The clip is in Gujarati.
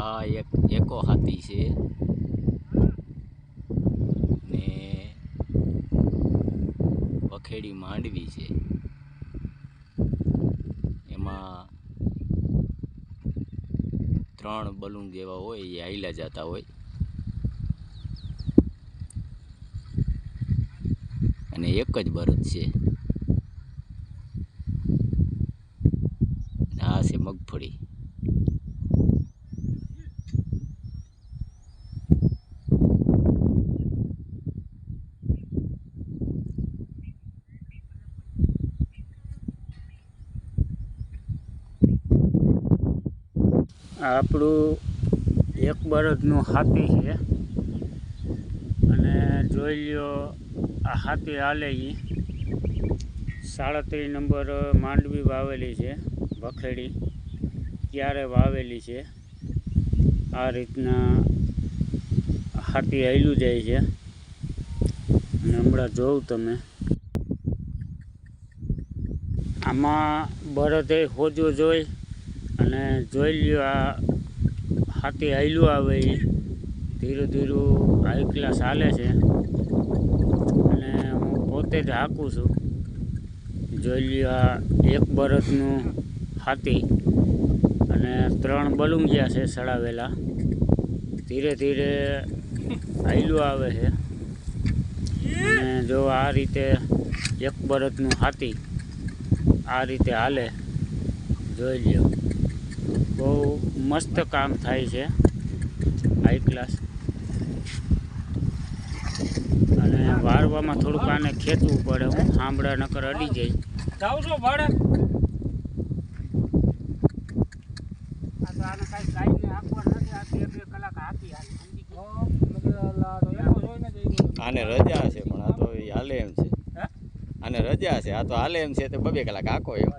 આ એક એકો હાથી છે. ને વખેડી માંડવી છે. એમાં ત્રણ બલૂન જેવા હોય, એ હાઈલા જતા હોય. અને એક જ બરત છે. આ છે મગફળી. આપણું એક બળદનું હાથી છે. અને જોઈ લ્યો, આ હાથી હાલે ઈ. સાડત્રીસ નંબર માંડવી વાવેલી છે વખેડી ક્યારે વાવેલી છે? આ રીતના હાથી હાલ્યું જાય છે. અને હમણાં જોઉં તમે. આમાં બળદે હોજો જોઈ. અને જોઈ લ્યો આ હાથી હાલ્યું આવે એ ધીરે ધીરું હાઈ ક્લાસ હાલે છે. અને હું પોતે જ હાંકું છું. જોઈ લ્યો આ એક બળદનું હાથી. અને ત્રણ બલુંગિયા છે સડાવેલા. ધીરે ધીરે હાલ્યું આવે છે. અને જો આ રીતે એક બરતનું હાથી આ રીતે હાલે. જોઈ લ્યો. બહુ મસ્ત કામ થાય છે. હાઈ ક્લાસ અને વારવામાં થોડુંક આને ખેંચવું પડે હું સાંભળા નકર અડી જાય જાવ છો ભાડે. આ તો આને કાંઈ ગાયને હાંકવા નથી આ બે બે કલાક હાંકી હાલે. સમજી ગયો? આને રજા છે પણ આ તો હાલે એમ છે. હે? આને રજા છે આ તો હાલે એમ છે તો બબે કલાક આખો એમ.